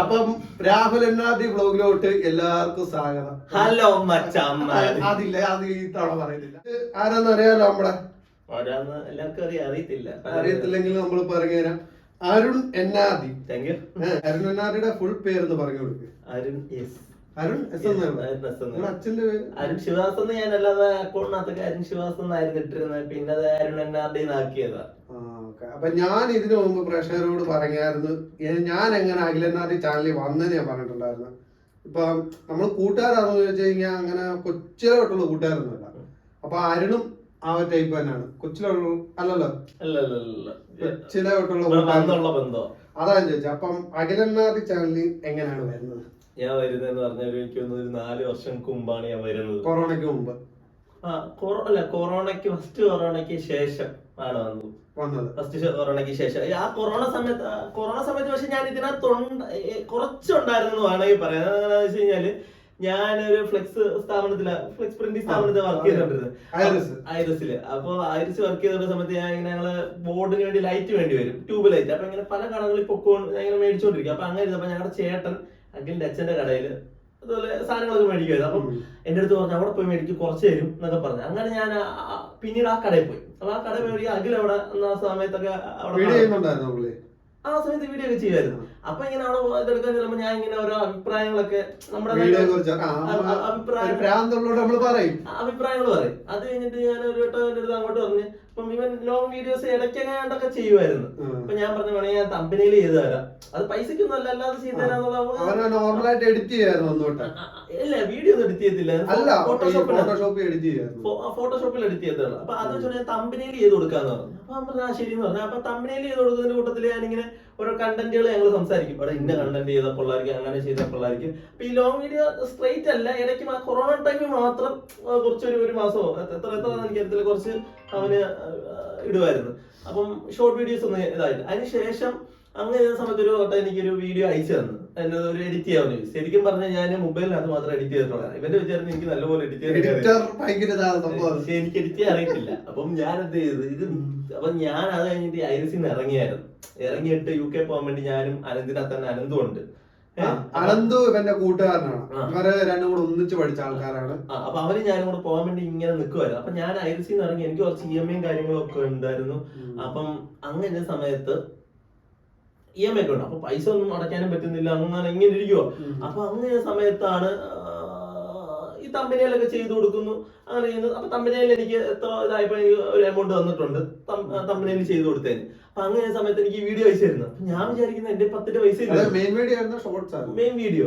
അപ്പം രാഹുൽ എന്നാദി ബ്ലോഗിലോട്ട് എല്ലാവർക്കും സ്വാഗതം. ഹലോ മച്ചമ്മ. അതില്ല അത് ഈ തവണ പറയുന്നില്ല. ആരാന്ന് അറിയാലോ നമ്മളെ? അറിയത്തില്ല. അറിയത്തില്ലെങ്കിൽ നമ്മൾ പറഞ്ഞു തരാം. അരുൺ എന്നാദി. താങ്ക് യു അരുൺ എന്നാദിയുടെ ഫുൾ പേര് പറഞ്ഞു കൊടുക്ക്. അരുൺ എസ് അരുൺ എസ് അച്ഛന്റെ പേര്? അരുൺ ശിവാസ് എന്ന് ഞാൻ അല്ലാതെ അക്കൗണ്ടിനകത്തൊക്കെ അരുൺ ശിവാസ് എന്നായിരുന്നു ഇട്ടിരുന്നത്. പിന്നെ അത് അരുൺ എന്നാദിന്നാക്കിയതാ. ആക്കിയതാ okay. അപ്പൊ ഞാൻ ഇതിനു മുമ്പ് പ്രേക്ഷകരോട് പറഞ്ഞായിരുന്നു ഞാൻ എങ്ങനെ അഖിലനാഥി ചാനലിൽ വന്നെന്ന് ഞാൻ പറഞ്ഞിട്ടുണ്ടായിരുന്നു. ഇപ്പൊ നമ്മൾ കൂട്ടുകാരാണെന്ന് ചോദിച്ചു കഴിഞ്ഞാൽ അങ്ങനെ കൊച്ചിലോട്ടുള്ള കൂട്ടുകാരൊന്നുമല്ല. അപ്പൊ അരുണും ആ ഒരു ടൈപ്പ് തന്നെയാണ്. കൊച്ചിലുള്ള അല്ലല്ലോ? കൊച്ചിലെ തൊട്ടുള്ള അല്ല കൊച്ചിലോട്ടുള്ള ഇവിടെ കൂട്ടുകാരൻ. വന്നുള്ള ബന്ധം? അതാ ഞാൻ ചോദിച്ചത് അപ്പം അഖിലനാഥി ചാനലിൽ എങ്ങനെയാണ് വരുന്നത്? ഞാൻ വരുന്നതെന്ന് പറഞ്ഞാൽ എനിക്ക് ഒരു നാല് വർഷം മുമ്പാണ് ഞാൻ വരുന്നത്. കൊറോണയ്ക്ക് മുമ്പ്. ആ കൊറോ അല്ല കൊറോണയ്ക്ക് ഫസ്റ്റ് കൊറോണയ്ക്ക് ശേഷം. ആണ് വന്നത്. വന്നത് ഫസ്റ്റ് കൊറോണയ്ക്ക് ശേഷം. ആ കൊറോണ സമയത്ത് കൊറോണ സമയത്ത് പക്ഷെ ഞാൻ ഇതിനകത്ത് ഉണ്ട്- ഏ, കുറച്ചുണ്ടായിരുന്നു വേണമെങ്കിൽ പറയാം. എന്താണെന്ന് വെച്ച് കഴിഞ്ഞാൽ ഞാനൊരു ഫ്ലെക്സ് സ്ഥാപനത്തില ഫ്ലെക്സ് പ്രിന്റിംഗ് സ്ഥാപനത്തിൽ വർക്ക് ചെയ്തോണ്ടിരുന്നത്. ഐറസിൽ. അപ്പൊ ഐറിസ് വർക്ക് ചെയ്ത സമയത്ത് ഞാൻ ഇങ്ങനെ ഞങ്ങൾ ബോർഡിന് വേണ്ടി ലൈറ്റ് വേണ്ടി വരും. ട്യൂബ് ലൈറ്റ് അപ്പൊ ഇങ്ങനെ പല കടകളിൽ പൊക്കോ ഇങ്ങനെ മേടിച്ചോണ്ടിരിക്കും. അപ്പൊ അങ്ങനെ ഇരുന്നപ്പോ ഞങ്ങളുടെ ചേട്ടൻ അഖിലിന്റെ അച്ഛന്റെ കടയിൽ അതുപോലെ സാധനങ്ങളൊക്കെ മേടിക്കുമായിരുന്നു. അപ്പം എന്റെ അടുത്ത് പറഞ്ഞു അവിടെ പോയി മേടിക്കും കുറച്ച് തരും എന്നൊക്കെ പറഞ്ഞു. അങ്ങനെ ഞാൻ ആ- ആ- പിന്നീട് ആ കടയിൽ പോയി. അപ്പൊ ആ കടയിൽ പോയി അഖിൽ അവിടെ എന്ന സമയത്തൊക്കെ അവിടെ ആ സമയത്ത് വീഡിയോ ഒക്കെ ചെയ്യുമായിരുന്നു. അപ്പൊ ഇങ്ങനെ അവിടെ ഇതെടുക്കാൻ ചെല്ലുമ്പോ ഞാൻ ഇങ്ങനെ ഓരോ അഭിപ്രായങ്ങളൊക്കെ നമ്മുടെ ആ, അഭിപ്രായം അഭിപ്രായങ്ങൾ പറയും. അത് കഴിഞ്ഞിട്ട് ഞാൻ ഒരു വട്ടം എന്റെ അടുത്ത് അങ്ങോട്ട് പറഞ്ഞു അപ്പം ഇവൻ ലോങ് വീഡിയോസ് ഇടയ്ക്കെങ്ങാണ്ടൊക്കെ ചെയ്യുമായിരുന്നു. അപ്പൊ ഞാൻ പറഞ്ഞു വേണമെങ്കിൽ ഞാൻ തമ്പനിയിൽ ചെയ്തു തരാം. അത് പൈസക്കൊന്നും അല്ല അല്ലാതെ ചെയ്തു തരാന്നുള്ള നോർമലായിട്ട് എഡിറ്റ് ചെയ്യായിരുന്നു ഇല്ല വീഡിയോ ഒന്നും എഡിറ്റ് ചെയ്തില്ല അല്ല ഫോട്ടോഷോപ്പിൽ എഡിറ്റ് ചെയ്യായിരുന്നു. ഫോട്ടോഷോപ്പിൽ എഡിറ്റ് ചെയ്തതാണ്. അപ്പൊ അത് വെച്ചാൽ ഞാൻ തമ്പനിയിൽ ചെയ്ത് കൊടുക്കാന്ന് പറഞ്ഞു. അപ്പൊ പറഞ്ഞു ആ ശരി എന്ന് പറഞ്ഞു. അപ്പൊ തമ്പനിയിൽ ചെയ്ത് കൊടുക്കുന്നതിന്റെ കൂട്ടത്തിൽ ഞാനിങ്ങനെ ഓരോ കണ്ടന്റുകൾ ഞങ്ങൾ സംസാരിക്കും. അവിടെ ഇന്ന കണ്ടന്റ് ചെയ്ത കൊള്ളായിരിക്കും അങ്ങനെ ചെയ്ത കൊള്ളായിരിക്കും. അപ്പൊ ഈ ലോങ് വീഡിയോ സ്ട്രൈറ്റ് അല്ല ഇടയ്ക്ക് കൊറോണ ടൈമിൽ മാത്രം കുറച്ചൊരു ഒരു മാസമോ എത്ര എത്ര എനിക്കറിയത്തില്ല കുറച്ച് അവന് ഇടുമായിരുന്നു അപ്പം ഷോർട്ട് വീഡിയോസ് ഒന്നും ഇതായില്ല. അതിനുശേഷം അങ്ങനെ ചെയ്ത സമയത്ത് ഒരു വട്ടം എനിക്കൊരു വീഡിയോ അയച്ചു തന്നു. എന്നെ ഒരു എഡിറ്റ് ചെയ്യാൻ ശരിക്കും പറഞ്ഞാൽ ഞാൻ മൊബൈലിനകത്ത് മാത്രം എഡിറ്റ് ചെയ്തിട്ടുള്ളതാണ്. ഇവന്റെ വിചാരം എനിക്ക് നല്ലപോലെ എഡിറ്റ് ചെയ്തിട്ടുണ്ട് എനിക്ക് എഡിറ്റ് ചെയ്യാൻ അറിയത്തില്ല. അപ്പം ഞാൻ എന്ത് ചെയ്തു? ഇത് അപ്പൊ ഞാൻ അത് കഴിഞ്ഞിട്ട് ഐറിസിൽ നിന്ന് ഇറങ്ങിയായിരുന്നു. ഇറങ്ങിയിട്ട് യു കെ പോകാൻ വേണ്ടി ഞാനും അനന്തിനകത്ത് തന്നെ അനന്തും ഉണ്ട്. അനന്തു ഇവന്റെ കൂട്ടുകാരനാണ്. ഇവരെ രണ്ടും കൂടെ ഒന്നിച്ച് പഠിച്ച ആൾക്കാരാണ്. അപ്പൊ അവർ ഞാനും കൂടെ പോകാൻ വേണ്ടി ഇങ്ങനെ നിൽക്കുമായിരുന്നു അപ്പൊ ഞാൻ ഐറിസിൽ നിന്ന് ഇറങ്ങി എനിക്ക് കുറച്ച് ഇ എം ഐയും കാര്യങ്ങളും ഒക്കെ ഉണ്ടായിരുന്നു. അപ്പം അങ്ങനെ സമയത്ത് ഇ എം ഐ ഒക്കെ ഉണ്ട്. അപ്പൊ പൈസ ഒന്നും അടയ്ക്കാനും പറ്റുന്നില്ല അങ്ങനെ ഇങ്ങനെ ഇരിക്കുവോ. അപ്പൊ അങ്ങനെ സമയത്താണ് ഈ തമ്പനികളൊക്കെ ചെയ്തു കൊടുക്കുന്നു. അങ്ങനെ ചെയ്യുന്നത് അപ്പൊ തമ്പനയിൽ എനിക്ക് എത്ര ഇതായപ്പോ എനിക്ക് ഒരു എമൗണ്ട് വന്നിട്ടുണ്ട് തമ്പനയിൽ ചെയ്തു കൊടുത്തതിന് അപ്പൊ അങ്ങനെ സമയത്ത് എനിക്ക് വീഡിയോ അയച്ചു തരുന്നത് ഞാൻ വിചാരിക്കുന്നത് എന്റെ പത്തിന്റെ പൈസ മെയിൻ വീഡിയോ മെയിൻ വീഡിയോ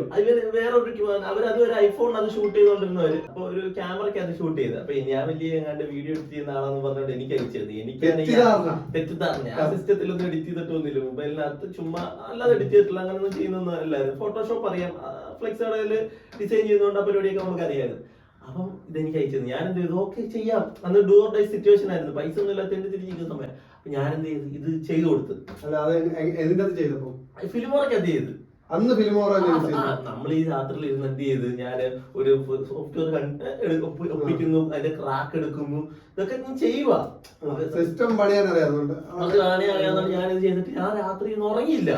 വേറെ ഒരു അവർ അത് ഒരു ഐഫോൺ അത് ഷൂട്ട് ചെയ്തോണ്ടിരുന്നവര്. അപ്പൊ ഒരു ക്യാമറയ്ക്ക് അത് ഷൂട്ട് ചെയ്ത് അപ്പൊ ഞാൻ വലിയ എങ്ങാണ്ട് വീഡിയോ എഡിറ്റ് ചെയ്യുന്ന ആളാന്ന് പറഞ്ഞിട്ട് എനിക്ക് അയച്ചത് എനിക്ക് തെറ്റിദ്ധാരണ. ആ സിസ്റ്റത്തിലൊന്നും എഡിറ്റ് ചെയ്തിട്ടൊന്നുമില്ല മൊബൈലിനകത്ത് ചുമ്മാ അല്ലാതെ എഡിറ്റ് ചെയ്തിട്ടില്ല. അങ്ങനെ ഒന്നും ചെയ്യുന്നൊന്നും അല്ലായിരുന്നു ഫോട്ടോഷോപ്പ് അറിയാം. ഫ്ലെക്സ് ഡിസൈൻ ചെയ്യുന്നതുകൊണ്ട് ആ പരിപാടിയൊക്കെ നമുക്ക് അറിയാമായിരുന്നു. അപ്പം ഇതെനിക്ക് അയച്ചത് ഞാൻ എന്ത് ചെയ്തു? ഓക്കെ ചെയ്യാം. അന്ന് ഡോർ ഡേ സിറ്റുവേഷൻ ആയിരുന്നു. പൈസ ഒന്നും ഇല്ലാത്ത എന്റെ തിരിച്ചിരിക്കുന്ന സമയം. അപ്പൊ ഞാൻ എന്ത് ചെയ്തു? ഇത് ചെയ്തു കൊടുത്തു. അല്ല അത് എന്തിന്റെ അത് ചെയ്തപ്പോ? ഫിലിമോറൊക്കെ എന്ത് ചെയ്തു. അന്ന് ഫിലിമോറ നമ്മൾ ഈ രാത്രിയിൽ ഇരുന്ന് എന്ത് ചെയ്ത്? ഞാൻ ഒരു സോഫ്റ്റ്വെയർ ഒപ്പിക്കുന്നു അതിന്റെ ക്രാക്ക് എടുക്കുന്നു. ഇതൊക്കെ ഞാൻ ചെയ്യുക സിസ്റ്റം പണിയാൻ അത് അറിയാവുന്ന ഞാനിത് ചെയ്തിട്ട് ഞാൻ രാത്രി ഇന്ന് ഉറങ്ങിയില്ല.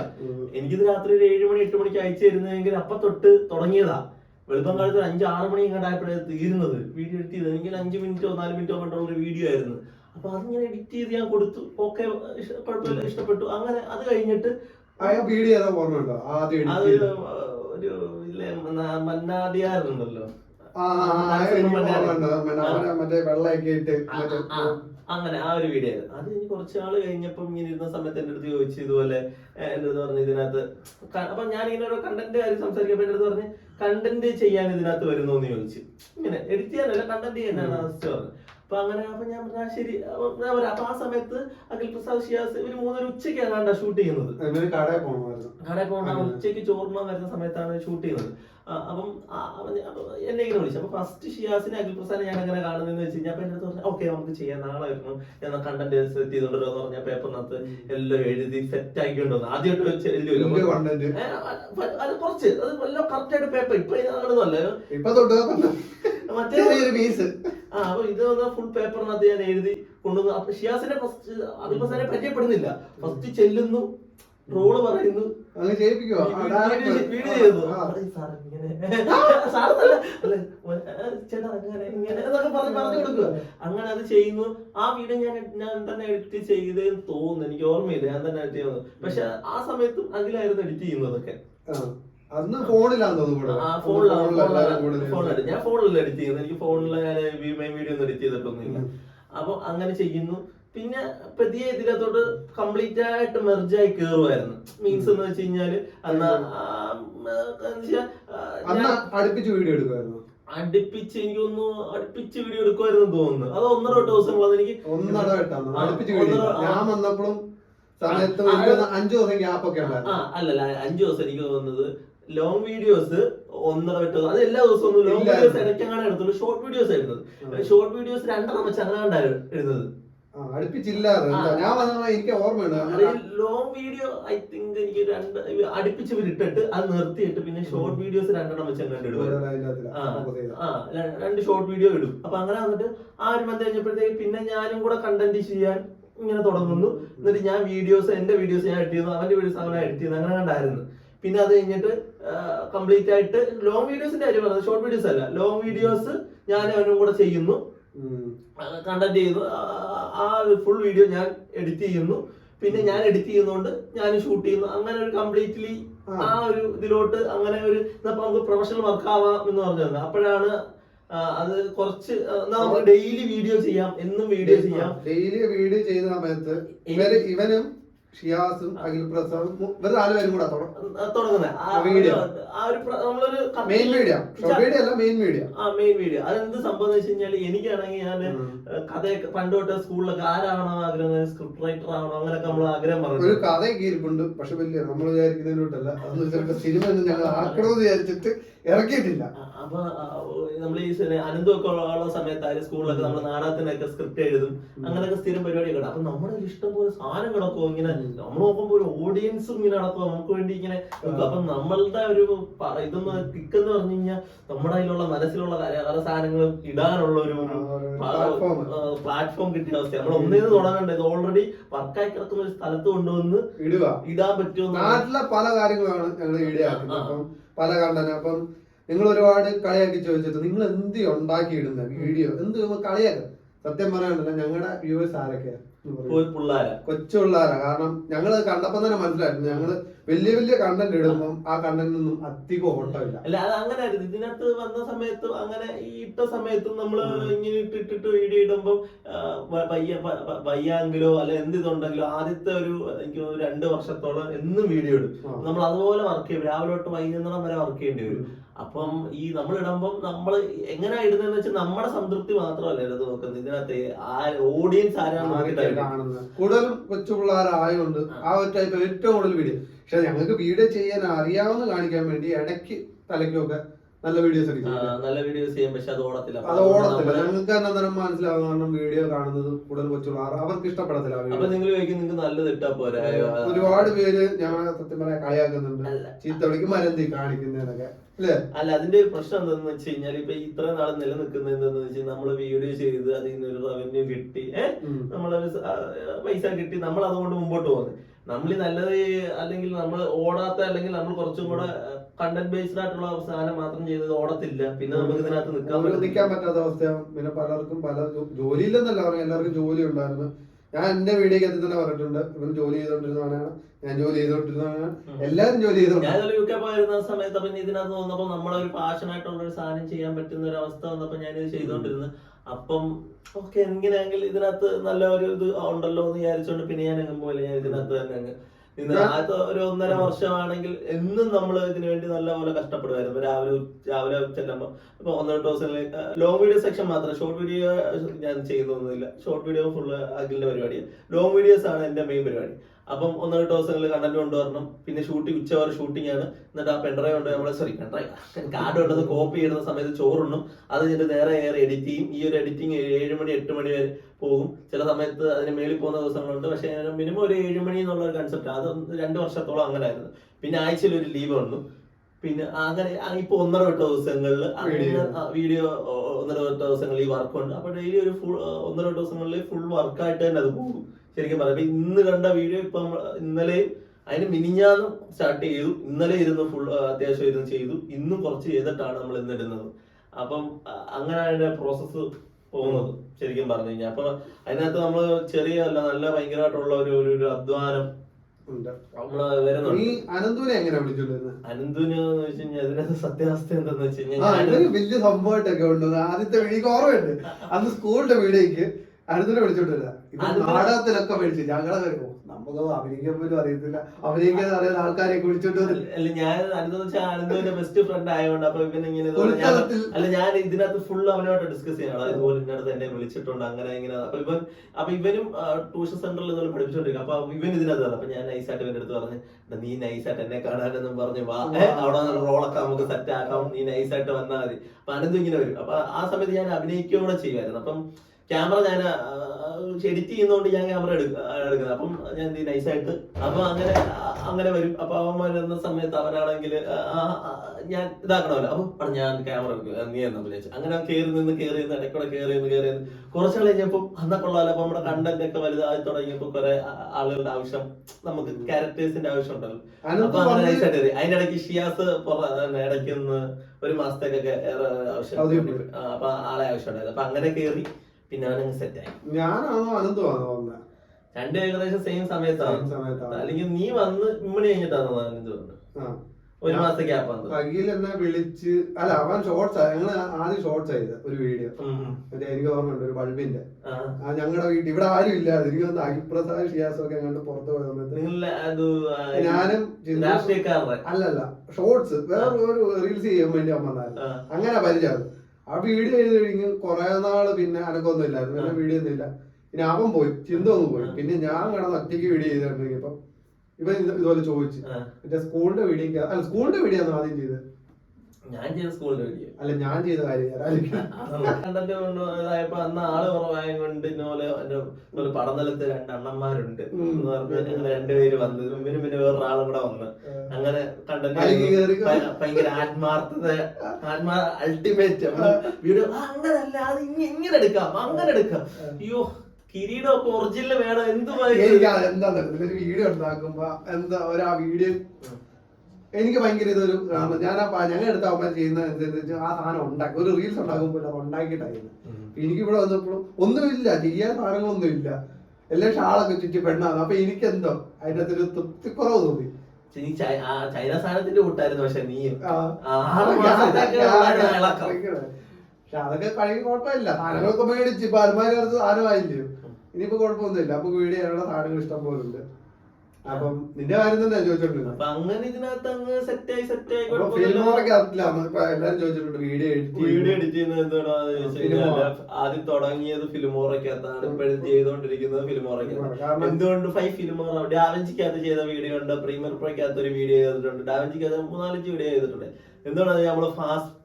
എനിക്കിത് രാത്രി ഒരു ഏഴ് മണി എട്ട് മണിക്ക് അയച്ചു തരുന്നെങ്കിൽ അപ്പൊ തൊട്ട് തുടങ്ങിയതാ. വെളുപ്പം കാലത്ത് ഒരു അഞ്ച് ആറ് മണി ഇങ്ങോട്ടായപ്പോഴേ തീരുന്നത്. വീഡിയോ എഡിറ്റ് ചെയ്തത്. എനിക്ക് അഞ്ച് മിനിറ്റോ നാല് മിനിറ്റോ കണ്ടുള്ള ഒരു വീഡിയോ ആയിരുന്നു. അപ്പൊ അതിങ്ങനെ എഡിറ്റ് ചെയ്ത് ഞാൻ കൊടുത്തു. ഓക്കെ കുഴപ്പമില്ല ഇഷ്ടപ്പെട്ടു. അങ്ങനെ അത് കഴിഞ്ഞിട്ട് വീഡിയോ ഓർമ്മയുണ്ടോ? ഒരു അങ്ങനെ ആ ഒരു വീഡിയോ അത് കഴിഞ്ഞ് കുറച്ച് നാൾ കഴിഞ്ഞപ്പം ഇങ്ങനെ ഇരുന്ന സമയത്ത് എന്റെ അടുത്ത് ചോദിച്ചു ഇതുപോലെ എന്റെ അടുത്ത് പറഞ്ഞു ഇതിനകത്ത് അപ്പൊ ഞാൻ ഇങ്ങനെ ഓരോ കണ്ടന്റ് കാര്യം സംസാരിക്കുമ്പോൾ എന്റെ അടുത്ത് പറഞ്ഞ് കണ്ടന്റ് ചെയ്യാൻ ഇതിനകത്ത് വരുന്നു എന്ന് ചോദിച്ചു. ഇങ്ങനെ എഡിറ്റ് ചെയ്യാനല്ല കണ്ടന്റ് ചെയ്യാനാണ് അവസ്ഥ പറഞ്ഞത്. അപ്പൊ അങ്ങനെ അപ്പൊ ഞാൻ പറഞ്ഞാൽ ശരി. ഞാൻ പറയാം അപ്പൊ ആ സമയത്ത് അഖിൽ പ്രസാദ് ഷിയാസ് ഒരു മൂന്നര ഉച്ചയ്ക്ക് അങ്ങാണ്ടാ ഷൂട്ട് ചെയ്യുന്നത്? കടയിൽ പോകണം. ഉച്ചയ്ക്ക് ചോറിനാൻ വരുന്ന സമയത്താണ് ഷൂട്ട് ചെയ്യുന്നത്. അപ്പം എന്നെ ഇങ്ങനെ വിളിച്ചു. അപ്പൊ ഫസ്റ്റ് ഷിയാസിനെ അഖിൽ പ്രസാദിനെ ഞാൻ എങ്ങനെ കാണുന്നതെന്ന് വെച്ച് കഴിഞ്ഞാൽ അപ്പൊ എന്റെ അടുത്ത് പറഞ്ഞു ഓക്കെ നമുക്ക് ചെയ്യാം. നാളെ വരുന്നു ഞാൻ കണ്ടന്റ് സെറ്റ് ചെയ്തോണ്ടല്ലോ എന്ന് പറഞ്ഞ പേപ്പറിനകത്ത് എല്ലാം എഴുതി സെറ്റ് ആക്കിക്കൊണ്ട് വന്നു. ആദ്യമായിട്ട് വെച്ച് അത് കുറച്ച്. അത് എല്ലാം കറക്റ്റ് ആയിട്ട് പേപ്പർ ഇപ്പൊ തൊട്ട് മറ്റേ പീസ് ആ അപ്പൊ ഇത് ഫുൾ പേപ്പറിനകത്ത് ഞാൻ എഴുതി കൊണ്ടുവന്നു. അപ്പൊ ഷിയാസിനെ ഫസ്റ്റ് അഖിൽ പ്രസാദിനെ പരിചയപ്പെടുന്നില്ല. ഫസ്റ്റ് ചെല്ലുന്നു റോൾ പറയുന്നു അങ്ങ് ചെയ്യിപ്പിക്കുവോ ആ, direct. വീഡിയോ ചെയ്തു. ആ. സാർ ഇങ്ങനെ. സാർ നല്ല അല്ല, അങ്ങനെ ഇങ്ങനെ എന്നൊക്കെ പറഞ്ഞ് പറഞ്ഞു കൊടുക്കുക. അങ്ങനെ അത് ചെയ്യുന്നു. ആ വീഡിയോ ഞാൻ ഞാൻ തന്നെ എഡിറ്റ് ചെയ്തേന്ന് തോന്നുന്നു. എനിക്ക് ഓർമ്മയില്ല. ഞാൻ തന്നെ എഡിറ്റ് ചെയ്യുന്നത് പക്ഷെ ആ സമയത്തും അഖിലായിരുന്നു എഡിറ്റ് ചെയ്യുന്നതൊക്കെ. അന്ന് ഫോണിലാന്ന് തോന്നുന്നു. ഫോണിലാണ് ഫോണിലാ ഫോണിലാണ് ഞാൻ ഫോണിലല്ല എഡിറ്റ് ചെയ്യുന്നത്. എനിക്ക് ഫോണിൽ വീഡിയോ ഒന്നും എഡിറ്റ് ചെയ്തിട്ടൊന്നുമില്ല. അപ്പൊ അങ്ങനെ ചെയ്യുന്നു. പിന്നെ പ്രതിയെ ഇതിനകത്തോട്ട് കംപ്ലീറ്റ് ആയിട്ട് മെർജായി കേറുമായിരുന്നു മീൻസ് എന്ന് വെച്ച് കഴിഞ്ഞാൽ അന്ന് അടുപ്പിച്ച് വീഡിയോ എടുക്കുമായിരുന്നു അടുപ്പിച്ച് എനിക്കൊന്ന് അടുപ്പിച്ച് വീഡിയോ എടുക്കുമായിരുന്നു തോന്നുന്നു. അത് ഒന്നര ദിവസം ദിവസങ്ങളാണ് എനിക്ക് ഒന്നര അടുപ്പിച്ച് വീഡിയോ ഞാൻ വന്നപ്പോഴും സമയത്ത് അഞ്ചു ദിവസം ഗ്യാപ്പ് ഒക്കെ അല്ലല്ല അഞ്ചു ദിവസം എനിക്ക് തോന്നുന്നത് ലോങ് വീഡിയോസ് ഒന്നര വട്ടം അത് എല്ലാ ദിവസവും ഒന്നും ലോങ്. വീഡിയോസ് ഇടയ്ക്കങ്ങാണ് എടുത്തുള്ളൂ ഷോർട്ട് വീഡിയോസ് ആയിരുന്നത് ഷോർട്ട് വീഡിയോസ് രണ്ടെണ്ണം വെച്ച് അങ്ങനെ ഉണ്ടായിരുന്നു എഴുതുന്നത് ആ, അടുപ്പിച്ചില്ലായിരുന്നു ഞാൻ വന്ന എനിക്ക് ഓർമ്മയുണ്ട് ലോങ് വീഡിയോ ഐ തിങ്ക് എനിക്ക് രണ്ട് അടുപ്പിച്ച് ഇട്ടിട്ട് അത് നിർത്തിയിട്ട് പിന്നെ ഷോർട്ട് വീഡിയോസ് രണ്ടെണ്ണം വെച്ച് അങ്ങനെ രണ്ട് ഷോർട്ട് വീഡിയോ ഇടും. അപ്പൊ അങ്ങനെ വന്നിട്ട് ആ ഒരു മന്ത് കഴിഞ്ഞപ്പോഴത്തേക്ക് പിന്നെ ഞാനും കൂടെ കണ്ടന്റ് ചെയ്യാൻ ഇങ്ങനെ തുടങ്ങുന്നു. എന്നിട്ട് ഞാൻ വീഡിയോസ് എന്റെ വീഡിയോസ് ഞാൻ എഡിറ്റ് ചെയ്യുന്നു അവന്റെ വീഡിയോസ് അങ്ങനെ എഡിറ്റ് ചെയ്യുന്നു അങ്ങനെ കണ്ടായിരുന്നു. പിന്നെ അത് കഴിഞ്ഞിട്ട് കംപ്ലീറ്റ് ആയിട്ട് ലോങ് വീഡിയോസിന്റെ കാര്യം പറഞ്ഞത് ഷോർട്ട് വീഡിയോസ് അല്ല. ലോങ് വീഡിയോസ് ഞാൻ അവനും കൂടെ ചെയ്യുന്നു. കണ്ടന്റ് ചെയ്യുന്നു. ആ- ഫുൾ വീഡിയോ ഞാൻ എഡിറ്റ് ചെയ്യുന്നു. പിന്നെ ഞാൻ എഡിറ്റ് ചെയ്യുന്നതുകൊണ്ട് ഞാൻ ഷൂട്ട് ചെയ്യുന്നു. അങ്ങനെ ഒരു കംപ്ലീറ്റ്ലി ആ. ഒരു ഇതിലോട്ട് അങ്ങനെ ഒരു നമുക്ക് പ്രൊഫഷണൽ വർക്ക് ആവാം എന്ന് പറഞ്ഞത് അപ്പോഴാണ് അത് കുറച്ച് നമുക്ക് ഡെയിലി വീഡിയോ ചെയ്യാം. എന്നും വീഡിയോ ചെയ്യാം. ഡെയിലി വീഡിയോ ചെയ്ത സമയത്ത് ഇവനും ഷിയാസും അഖിൽ പ്രസാദും നാല് കൂടെ തുടങ്ങുന്നത് ഒരു നമ്മളൊരു മെയിൻ അല്ല മീഡിയ. ആ മെയിൻ മീഡിയ. അതെന്ത് സംഭവം വെച്ച് കഴിഞ്ഞാൽ എനിക്കാണെങ്കിൽ ഞാൻ കഥയൊക്കെ പണ്ട് തൊട്ട് സ്കൂളിലൊക്കെ ആരാണോ ആഗ്രഹം സ്ക്രിപ്റ്റ് റൈറ്റർ ആവണോ അങ്ങനെയൊക്കെ നമ്മൾ ആഗ്രഹം ഒരു പറഞ്ഞു കഥയൊക്കെ ഇരിപ്പുണ്ട് പക്ഷെ വലിയ നമ്മൾ വിചാരിക്കുന്നതിനോട്ടല്ല അത് ചിലപ്പോ സിനിമ ഞങ്ങൾ ആക്കണമെന്ന് വിചാരിച്ചിട്ട് ഇറക്കിയിട്ടില്ല. അപ്പൊ നമ്മൾ ഈ അനന്തമൊക്കെ ഉള്ള സമയത്തായാലും സ്കൂളിലൊക്കെ നമ്മൾ നാടകത്തിനൊക്കെ സ്ക്രിപ്റ്റ് എഴുതും. അങ്ങനെയൊക്കെ സ്ഥിരം പരിപാടിയൊക്കെ കിട്ടും അപ്പൊ നമ്മുടെ ഇഷ്ടം പോലെ സാധനം കിടക്കും ഇങ്ങനെ നമ്മൾ നോക്കുമ്പോൾ ഒരു ഓഡിയൻസും ഇങ്ങനെ നടക്കും. നമുക്ക് വേണ്ടി ഇങ്ങനെ. അപ്പൊ നമ്മളുടെ ഒരു ഇതെന്ന് തിക്കെന്ന് പറഞ്ഞു കഴിഞ്ഞാൽ നമ്മുടെ കയ്യിലുള്ള മനസ്സിലുള്ള കാര്യ- സാധനങ്ങൾ ഇടാനുള്ള ഒരു പ്ലാറ്റ്ഫോം കിട്ടിയ അവസ്ഥ നമ്മൾ ഒന്നിന് തുടങ്ങണ്ട. ഇത് ഓൾറെഡി വർക്കായി കിടക്കുന്ന ഒരു സ്ഥലത്ത് കൊണ്ടുവന്ന് ഇടുക. ഇടാൻ പറ്റുമോ നാട്ടിലെ പല കാര്യങ്ങളാണ് ഞങ്ങൾ ഇടുക പല കണ്ടന്റ് അപ്പം നിങ്ങൾ ഒരുപാട് കളിയാക്കി ചോദിച്ചിട്ട് നിങ്ങൾ എന്ത് ഉണ്ടാക്കി ഇടുന്ന വീഡിയോ. എന്ത് കളിയാക്ക? സത്യം പറയാനുണ്ടല്ലോ ഞങ്ങളുടെ വ്യൂവേഴ്സ് ആരൊക്കെയാണ് കൊച്ചു പിള്ളേരാ. കാരണം ഞങ്ങൾ കണ്ടപ്പോ തന്നെ മനസ്സിലായിരുന്നു ഞങ്ങൾ വലിയ വലിയ കണ്ടന്റ് ഇടുമ്പോൾ ആ കണ്ടന്റിനൊന്നും അധികം ഓട്ടമില്ല അല്ല അത് അങ്ങനെ ഇതിനകത്ത് വന്ന സമയത്തും അങ്ങനെ ഈ ഇട്ട സമയത്തും നമ്മൾ ഇങ്ങനെ ഇട്ടിട്ടിട്ട് വീഡിയോ ഇടുമ്പോൾ വയ്യ വയ്യാങ്കിലോ അല്ല എന്ത് ഇതുണ്ടെങ്കിലോ ആദ്യത്തെ ഒരു എനിക്ക് രണ്ട് വർഷത്തോളം എന്നും വീഡിയോ ഇടും. നമ്മൾ അതുപോലെ വർക്ക് ചെയ്യും. രാവിലെ തൊട്ട് വൈകുന്നേരം വരെ വർക്ക് ചെയ്യേണ്ടി വരും. അപ്പം ഈ നമ്മൾ ഇടുമ്പം നമ്മൾ എങ്ങനെ ഇടുന്നതെന്ന് വെച്ചാൽ നമ്മുടെ സംതൃപ്തി മാത്രമല്ല ഇത് നോക്കുന്നത്? ഇതിനകത്ത് ആ ഓഡിയൻസ് ആരാണ് കൂടുതലും കൊച്ചു പിള്ളേരായതുകൊണ്ട് ആ ഒരു ടൈപ്പ് ഏറ്റവും കൂടുതൽ വീഡിയോ പക്ഷെ ഞങ്ങൾക്ക് വീഡിയോ ചെയ്യാൻ അറിയാവുന്ന കാണിക്കാൻ വേണ്ടി ഇടയ്ക്ക് തലയ്ക്കൊക്കെ നല്ല വീഡിയോസ് നല്ല വീഡിയോസ് ചെയ്യും പക്ഷെ അത് ഓടത്തില്ല. അത് ഓടത്തില്ല. ഞങ്ങൾക്ക് അന്നേരം മനസ്സിലാവും കാരണം വീഡിയോ കാണുന്നത് കൂടുതൽ കൊച്ചു പിള്ളേർ അവർക്ക് ഇഷ്ടപ്പെടത്തില്ല അപ്പൊ നിങ്ങൾ നിങ്ങൾക്ക് നല്ലത് ഇട്ടാ പോലെ ഒരുപാട് പേര് ഞാൻ സത്യം പറയാൻ കളിയാക്കുന്നുണ്ട്. ചീത്ത വിളിക്ക് മരന്തി കാണിക്കുന്നതിനൊക്കെ അല്ല? അതിന്റെ ഒരു പ്രശ്നം എന്താണെന്ന് വെച്ച് കഴിഞ്ഞാൽ ഇപ്പൊ ഇത്ര നാൾ നിലനിൽക്കുന്നത് എന്താന്ന് വെച്ചാൽ നമ്മൾ വീഡിയോ ചെയ്ത് അതിൽ നിന്ന് ഒരു റവന്യൂ കിട്ടി ഏഹ് നമ്മളൊരു പൈസ കിട്ടി. നമ്മൾ അതുകൊണ്ട് മുമ്പോട്ട് പോകുന്നത്. നമ്മൾ ഈ നല്ലത് അല്ലെങ്കിൽ നമ്മൾ ഓടാത്ത അല്ലെങ്കിൽ നമ്മൾ കുറച്ചും കൂടെ കണ്ടന്റ് ബേസ്ഡ് ആയിട്ടുള്ള സാധനം മാത്രം ചെയ്തത് ഓടത്തില്ല. പിന്നെ നമുക്ക് ഇതിനകത്ത് നിൽക്കാൻ നിൽക്കാൻ പറ്റാത്ത അവസ്ഥയാണ് പിന്നെ പലർക്കും പല ജോലി ജോലിയില്ലെന്നല്ല പറഞ്ഞു എല്ലാവർക്കും ജോലി ഉണ്ടായിരുന്നു. ഞാൻ എന്റെ വീഡിയോക്ക് എത്തി തന്നെ പറഞ്ഞിട്ടുണ്ട്. ഇവൻ ജോലി ചെയ്തോണ്ടിരുന്നവനാണ്. ഞാൻ ജോലി ചെയ്തോണ്ടിരുന്നവനാണ്. എല്ലാവരും എല്ലാരും ജോലി ചെയ്തോണ്ട്. ഞാൻ യു കെ പോയിരുന്ന സമയത്ത് അപ്പൊ ഇതിനകത്ത് വന്നപ്പോൾ നമ്മളെ ഒരു പാഷൻ ആയിട്ടുള്ള ഒരു സാധനം ചെയ്യാൻ പറ്റുന്ന ഒരു അവസ്ഥ വന്നപ്പോൾ ഞാനിത് ചെയ്തോണ്ടിരുന്നു. അപ്പം ഓക്കെ എങ്ങനെയാണെങ്കിൽ ഇതിനകത്ത് നല്ല ഒരു ഇത് ഉണ്ടല്ലോ എന്ന് വിചാരിച്ചോണ്ട് പിന്നെ ഞാൻ അങ്ങ് പോലെ ഞാൻ ഇതിനകത്ത് തന്നെ ആദ്യത്തെ ഒരു ഒന്നര വർഷമാണെങ്കിൽ എന്നും നമ്മൾ ഇതിനു വേണ്ടി നല്ലപോലെ കഷ്ടപ്പെടുമായിരുന്നു. രാവിലെ രാവിലെ ചെല്ലുമ്പോൾ ഇപ്പൊ ഒന്നര ദിവസങ്ങളിൽ ലോങ് വീഡിയോ സെക്ഷൻ മാത്രം ഷോർട്ട് വീഡിയോ ഞാൻ ചെയ്തൊന്നുമില്ല ഷോർട്ട് വീഡിയോ ഫുള്ള് അഖിലിന്റെ പരിപാടിയാണ് ലോങ് വീഡിയോസ് ആണ് എന്റെ മെയിൻ പരിപാടി. അപ്പം ഒന്നര ദിവസങ്ങളിൽ കണ്ടന്റ് കൊണ്ടുവരണം. പിന്നെ ഷൂട്ടിംഗ് ഉച്ച വരെ ഷൂട്ടിംഗ് ആണ്. എന്നിട്ട് ആ പെൺഡ്രൈവ് ഉണ്ട് നമ്മളെ സോറി പെൺഡ്രൈവ് കാർഡ് കൊണ്ടത് കോപ്പി ചെയ്യുന്ന സമയത്ത് ചോറുണ്ണും. അത് ഇതിന്റെ നേരെ നേരെ എഡിറ്റ് ചെയ്യും. ഈ ഒരു എഡിറ്റിംഗ് ഏഴ് മണി എട്ട് മണി വരെ പോകും. ചില സമയത്ത് അതിന് മേളിൽ പോകുന്ന ദിവസങ്ങളുണ്ട്. പക്ഷേ മിനിമം ഒരു ഏഴ് മണി എന്നുള്ള ഒരു കൺസെപ്റ്റ് അത് രണ്ട് വർഷത്തോളം അങ്ങനെ ആയിരുന്നു പിന്നെ ആഴ്ചയിൽ ഒരു ലീവ് വന്നു. പിന്നെ അങ്ങനെ ഇപ്പൊ ഒന്നര വട്ട ദിവസങ്ങളിൽ വീഡിയോ ഒന്നര വട്ട ദിവസങ്ങളിൽ ഈ വർക്ക് ഉണ്ട്. അപ്പൊ ഡെയിലി ഒരു ഫുൾ ഒന്നര വട്ട ദിവസങ്ങളിൽ ഫുൾ വർക്കായിട്ട് തന്നെ അത് പോകും. ശരിക്കും പറയാം. ഇന്ന് കണ്ട വീഡിയോ ഇപ്പൊ ഇന്നലെ അതിന് മിനിഞ്ഞാന്നും സ്റ്റാർട്ട് ചെയ്തു. ഇന്നലെ ഇരുന്ന് ഫുൾ അത്യാവശ്യം ഇരുന്ന് ചെയ്തു. ഇന്നും കുറച്ച് ചെയ്തിട്ടാണ് നമ്മൾ ഇന്ന് ഇടുന്നത്. അപ്പം അങ്ങനെയാണ് അങ്ങനെ അതിന്റെ പ്രോസസ്സ് പോകുന്നത് ശരിക്കും പറഞ്ഞു കഴിഞ്ഞാൽ അപ്പൊ അതിനകത്ത് നമ്മൾ ചെറിയ അല്ല നല്ല ഭയങ്കരമായിട്ടുള്ള ഒരു ഒരു- അധ്വാനം അനന്തുവിനെ എങ്ങനെ എന്ന് വെച്ച് കഴിഞ്ഞാൽ അതിനകത്ത് സത്യാവസ്ഥ എന്താന്ന് വെച്ച് കഴിഞ്ഞാൽ വലിയ സംഭവമായിട്ടൊക്കെ ഉണ്ട് ആദ്യത്തെ വീഡിയോ ഓർമ്മയുണ്ട്. അന്ന് സ്കൂളിന്റെ വീഡിയോക്ക് അനന്തുനെ വിളിച്ചോണ്ടിരുന്ന ഇത് നാടകത്തിലൊക്കെ മേടിച്ചു. ഞങ്ങളെ വരുമോ നമുക്ക് അഭിനയിക്കാൻ പോലും അറിയത്തില്ല. അഭിനയിക്കാൻ അറിയാത്ത ആൾക്കാരെ വിളിച്ചോണ്ട് അല്ല ഞാൻ അനന്തെന്ന് വെച്ചാൽ അനന്തുവിന്റെ ബെസ്റ്റ് ഫ്രണ്ട് ആയതുകൊണ്ട് അപ്പൊ ഇവൻ ഇങ്ങനെ അല്ല ഞാൻ ഇതിനകത്ത് ഫുൾ അവനോട്ട് ഡിസ്കസ് ചെയ്യണം. അതുപോലെ ഇന്ന അടുത്ത് എന്നെ വിളിച്ചിട്ടുണ്ട് അങ്ങനെ ഇങ്ങനെ. അപ്പൊ ഇവൻ അപ്പൊ ഇവനും ട്യൂഷൻ സെന്ററിൽ നിന്ന് പഠിപ്പിച്ചോണ്ടിരിക്കും അപ്പൊ ഇവൻ ഇതിനകത്ത് അപ്പൊ ഞാൻ നൈസായിട്ട് ഇവന്റെ അടുത്ത് പറഞ്ഞു "എടാ, നീ നൈസായിട്ട് എന്നെ കാണാനെന്നും പറഞ്ഞു വാ. അവിടെ റോളൊക്കെ നമുക്ക് സെറ്റ് ആക്കാം. നീ നൈസായിട്ട് വന്നാൽ മതി. അപ്പൊ അനന്ത് ഇങ്ങനെ വരും. അപ്പൊ ആ സമയത്ത് ഞാൻ അഭിനയിക്കുകയും കൂടെ ചെയ്യുമായിരുന്നു അപ്പം ക്യാമറ ഞാൻ എഡിറ്റ് ചെയ്യുന്നതുകൊണ്ട് ഞാൻ ക്യാമറ എടുക്കുന്നത്. അപ്പം ഞാൻ എന്ത് നൈസായിട്ട് അപ്പൊ അങ്ങനെ അങ്ങനെ വരും. അപ്പൊ അവൻ വരുന്ന സമയത്ത് അവനാണെങ്കിൽ ഞാൻ ഇതാക്കണമല്ലോ. അപ്പൊ ഞാൻ ക്യാമറ എടുക്കും. നീ എന്നു വിളിച്ചു അങ്ങനെ കയറി നിന്ന് കയറി നിന്ന് ഇടയ്ക്കൂടെ കയറി നിന്ന് കയറി നിന്ന് കുറച്ച് കഴിഞ്ഞപ്പോൾ അന്ന കൊള്ളാലോ. അപ്പൊ നമ്മുടെ കണ്ടന്റ് ഒക്കെ വലുതായി തുടങ്ങിയപ്പോ കുറെ ആളുകളുടെ ആവശ്യം നമുക്ക് ക്യാരക്ടേഴ്സിന്റെ ആവശ്യം ഉണ്ടല്ലോ. അപ്പൊ അങ്ങനെ നൈസായിട്ട് കയറി അതിന്റെ ഇടയ്ക്ക് ഷിയാസ് ഇടയ്ക്ക് ഒന്ന് ഒരു മാസത്തേക്കൊക്കെ ആവശ്യം അപ്പൊ ആളെ ആവശ്യം ഉണ്ടായിരുന്നു. അപ്പൊ അങ്ങനെ കയറി പിന്നെ അവനങ്ങ് സെറ്റായി ഞാനാണോ അനന്തുവാണോ വന്നത് രണ്ടും ഏകദേശം സെയിം സമയത്താണ്. അല്ലെങ്കിൽ നീ വന്ന് ഇമ്മണി കഴിഞ്ഞിട്ടാണോ അനന്ത് വന്നത്. ഒരു മാസത്തെ ഗ്യാപ്പ് അഖിൽ എന്നെ വിളിച്ച് അല്ല അവൻ ഷോർട്സ് ഞങ്ങൾ ആദ്യം ഷോർട്സ് ആയത് ഒരു വീഡിയോ മറ്റേ എനിക്ക് ഓർമ്മയുണ്ട് ഒരു ബൾബിന്റെ ഞങ്ങളുടെ വീട്ടിൽ ഇവിടെ ആരും ഇല്ല. എനിക്ക് തോന്നുന്നു അഖിപ്രസാദ് ഷിയാസും ഒക്കെ കണ്ട് പുറത്ത് പോയ സമയത്ത്. ഞാനും അല്ലല്ല ഷോർട്സ് വേറെ ഒരു റീൽസ് ചെയ്യാൻ വേണ്ടി അവൻ വന്നായിരുന്നു. അങ്ങനെ പരിചയം ആ വീഡിയോ ചെയ്ത് കഴിഞ്ഞ് കുറെ നാൾ പിന്നെ അനക്കൊന്നും ഇല്ലായിരുന്നു പിന്നെ വീഡിയോ ഒന്നും ഇല്ല പിന്നെ അവൻ പോയി. ചിന്ത ഒന്നും പോയി. പിന്നെ ഞാൻ കിടന്ന് ഒറ്റയ്ക്ക് വീഡിയോ ചെയ്തിട്ടുണ്ടെങ്കിയപ്പം ഇവൻ ഇതുപോലെ ചോദിച്ചു. എന്റെ മറ്റേ സ്കൂളിന്റെ വീഡിയോ അല്ല സ്കൂളിന്റെ വീഡിയോ ആണ് ആദ്യം ചെയ്തത്? ഞാൻ ചെയ്ത സ്കൂളിന്റെ വീഡിയോ അല്ല ഞാൻ ചെയ്ത കാര്യം അന്ന് ആൾ കുറവായ കൊണ്ട് ഒരു പടനിലത്ത് രണ്ട് അണ്ണന്മാരുണ്ട് എന്ന് പറഞ്ഞ് ഞങ്ങൾ രണ്ടുപേര് വന്നത് പിന്നെ പിന്നെ വേറൊരാളും കൂടെ വന്ന്. അങ്ങനെ കണ്ടന്റ് ഭയങ്കര ആത്മാർത്ഥത ആത്മാ അൾട്ടിമേറ്റ് വീഡിയോ അങ്ങനല്ല അത് ഇങ്ങനെ എടുക്കാം അങ്ങനെ എടുക്കാം. അയ്യോ കിരീടമൊക്കെ ഒറിജിനൽ വേണം. എന്ത് എന്താ വീഡിയോ ഉണ്ടാക്കുമ്പോ എന്താ ഒരു ആ വീഡിയോ എനിക്ക് ഭയങ്കര ഇതൊരു ഞാൻ ആ ഞങ്ങൾ എടുത്ത അവന്മാർ ചെയ്യുന്ന അനുസരിച്ച് ആ സാധനം ഉണ്ടാക്കി ഒരു റീൽസ് ഉണ്ടാക്കുമ്പോൾ അത് ഉണ്ടാക്കിയിട്ടായിരുന്നു. എനിക്ക് ഇവിടെ വന്നപ്പോഴും ഒന്നുമില്ല ചെയ്യാൻ സാധനങ്ങളൊന്നും ഇല്ല എല്ലാം ഷാളൊക്കെ ചുറ്റി പെണ്ണാണ്. അപ്പൊ എനിക്ക് എന്തോ അതിന്റെ അകത്തൊരു തൃപ്തിക്കുറവ് തോന്നി. ആ ചൈന സാധനത്തിന്റെ കൂട്ടായിരുന്നു പക്ഷെ നീ പക്ഷെ അതൊക്കെ കഴിയും കുഴപ്പമില്ല. സാധനങ്ങളൊക്കെ മേടിച്ച് ഇപ്പൊ അലമാരി സാധനമായില്ലയോ ഇനിയിപ്പോ കുഴപ്പമൊന്നുമില്ല. അപ്പൊ വീട് ചെയ്യാനുള്ള സാധനങ്ങൾ ഇഷ്ടം പോലെ ഉണ്ട് അപ്പം നിന്റെ കാര്യം തന്നെ ചോദിച്ചോണ്ടിരുന്നത് അങ്ങനെ ഇതിനകത്ത് അങ്ങ് സെറ്റായി സെറ്റായി എല്ലാരും ചോദിച്ചിട്ടുണ്ട് വീഡിയോ എഡിറ്റ് വീഡിയോ എഡിറ്റ് ചെയ്യുന്നത് എന്തുകൊണ്ടാന്ന് ചോദിച്ചു കഴിഞ്ഞാൽ ഫിലിമോറ. ആദ്യം തുടങ്ങിയത് ഫിലിമോറയ്ക്കകത്താണ് ഇപ്പോഴും ചെയ്തുകൊണ്ടിരിക്കുന്നത് ഫിലിമോറയ്ക്കകത്ത് എന്തുകൊണ്ട് ഫൈവ് ഫിലിമോറ ഡാവഞ്ചിക്കകത്ത് ചെയ്ത വീഡിയോ ഉണ്ട് പ്രീമിയർ പ്രോയ്ക്കകത്ത് ഒരു വീഡിയോ ചെയ്തിട്ടുണ്ട്. ഡാവഞ്ചിക്കകത്ത് മൂന്നാലഞ്ച് വീഡിയോ ചെയ്തിട്ടുണ്ട്. എന്തുകൊണ്ടാണ് നമ്മൾ ഫാസ്റ്റ്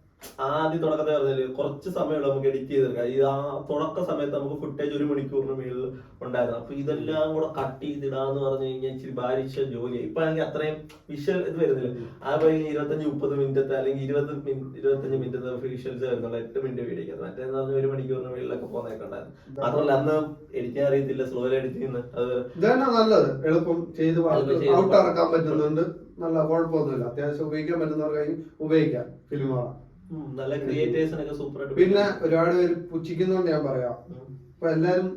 ആദ്യം തുടക്കത്തെ പറഞ്ഞാൽ കുറച്ച് സമയമുള്ള നമുക്ക് എഡിറ്റ് ചെയ്തെടുക്കാം ഈ ആ തുടക്ക സമയത്ത് നമുക്ക് ഫുട്ടേജ് ഒരു മണിക്കൂറിന് മേളിൽ ഉണ്ടായിരുന്നു. അപ്പൊ ഇതെല്ലാം കൂടെ കട്ട് ചെയ്തിടാന്ന് പറഞ്ഞു കഴിഞ്ഞാൽ ഇച്ചിരി ഭാരിച്ച ജോലി ഇപ്പൊ ആണെങ്കിൽ അത്രയും വിഷ്വൽ ഇത് വരുന്നില്ല. ആ പോയി ഇരുപത്തഞ്ച് മുപ്പത് മിനിറ്റത്തെ അല്ലെങ്കിൽ ഇരുപത് ഇരുപത്തഞ്ച് മിനിറ്റത്തെ വിഷ്വൽസ് വരുന്നുള്ളൂ. എട്ട് മിനിറ്റ് വീഡിയോ മറ്റേന്ന് പറഞ്ഞാൽ ഒരു മണിക്കൂറിന് മേളിലൊക്കെ പോകുന്നതൊക്കെ ഉണ്ടായിരുന്നു മാത്രമല്ല അന്ന് എഡിക്കാൻ അറിയത്തില്ല. സ്ലോയിൽ എഡിറ്റ് ചെയ്യുന്നത് അത് ഇതന്നെ നല്ലത്. എളുപ്പം ചെയ്ത് ഔട്ട് ഇറക്കാൻ പറ്റുന്നുണ്ട് നല്ല കുഴപ്പമൊന്നുമില്ല. അത്യാവശ്യം ഉപയോഗിക്കാൻ പറ്റുന്നവർക്ക് ഉപയോഗിക്കാം. ഫിലിമോറ ഉം, നല്ല ക്രിയേറ്റേഴ്സിനൊക്കെ സൂപ്പർ ആയിട്ട് പിന്നെ ഒരുപാട് പേര് പുച്ഛിക്കുന്നോണ്ട് ഞാൻ പറയാം. ഇപ്പൊ എല്ലാരും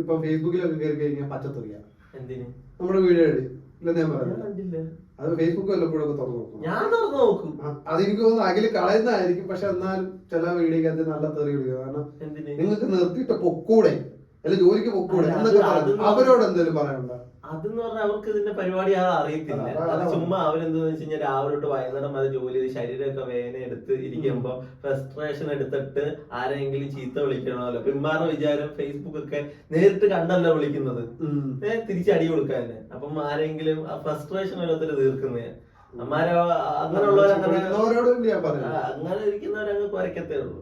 ഇപ്പൊ ഫേസ്ബുക്കിലൊക്കെ കയറി കഴിഞ്ഞാൽ പച്ചത്തെറിയ. എന്തിന്? നമ്മുടെ വീഡിയോ ഇല്ലെന്ന് ഞാൻ കണ്ടില്ല. അത് ഫേസ്ബുക്ക് വല്ലപ്പോഴൊക്കെ തുറന്നു നോക്കും. ഞാൻ തുറന്നു നോക്കും. അതെനിക്ക് തോന്നുന്നു അഖിൽ കളയുന്നതായിരിക്കും. പക്ഷെ എന്നാലും ചില വീഡിയോക്കകത്ത് നല്ല തെറി വിളിക്കുക കാരണം നിങ്ങൾക്ക് നിർത്തിയിട്ട് പൊക്കൂടെ. അല്ല ജോലിക്ക് പൊക്കൂടെ എന്നൊക്കെ പറഞ്ഞു അവരോട് എന്തെങ്കിലും പറയാനുണ്ടോ? അതെന്ന് പറഞ്ഞാൽ അവർക്ക് ഇതിന്റെ പരിപാടി അത് അറിയത്തില്ല. അതാ, ചുമ്മാ അവരെന്താന്ന് വെച്ച് കഴിഞ്ഞാൽ രാവിലെ തൊട്ട് വൈകുന്നേരം വരെ ജോലി ചെയ്ത് ശരീരമൊക്കെ വേദന എടുത്ത് ഇരിക്കുമ്പോ ഫ്രസ്ട്രേഷൻ എടുത്തിട്ട് ആരെങ്കിലും ചീത്ത വിളിക്കണമല്ലോ. പിന്മാറുന്ന വിചാരം ഫേസ്ബുക്ക് ഒക്കെ നേരിട്ട് കണ്ടല്ല വിളിക്കുന്നത്. തിരിച്ചടി കൊടുക്കാൻ അപ്പം ആരെങ്കിലും ആ ഫ്രസ്ട്രേഷൻ ഓരോരുത്തർ തീർക്കുന്നേ. അമ്മാരെ ഞാൻ ആ, പറഞ്ഞു അങ്ങനെ ഇരിക്കുന്നവരങ്ങ് കുരക്കത്തേ ഉള്ളൂ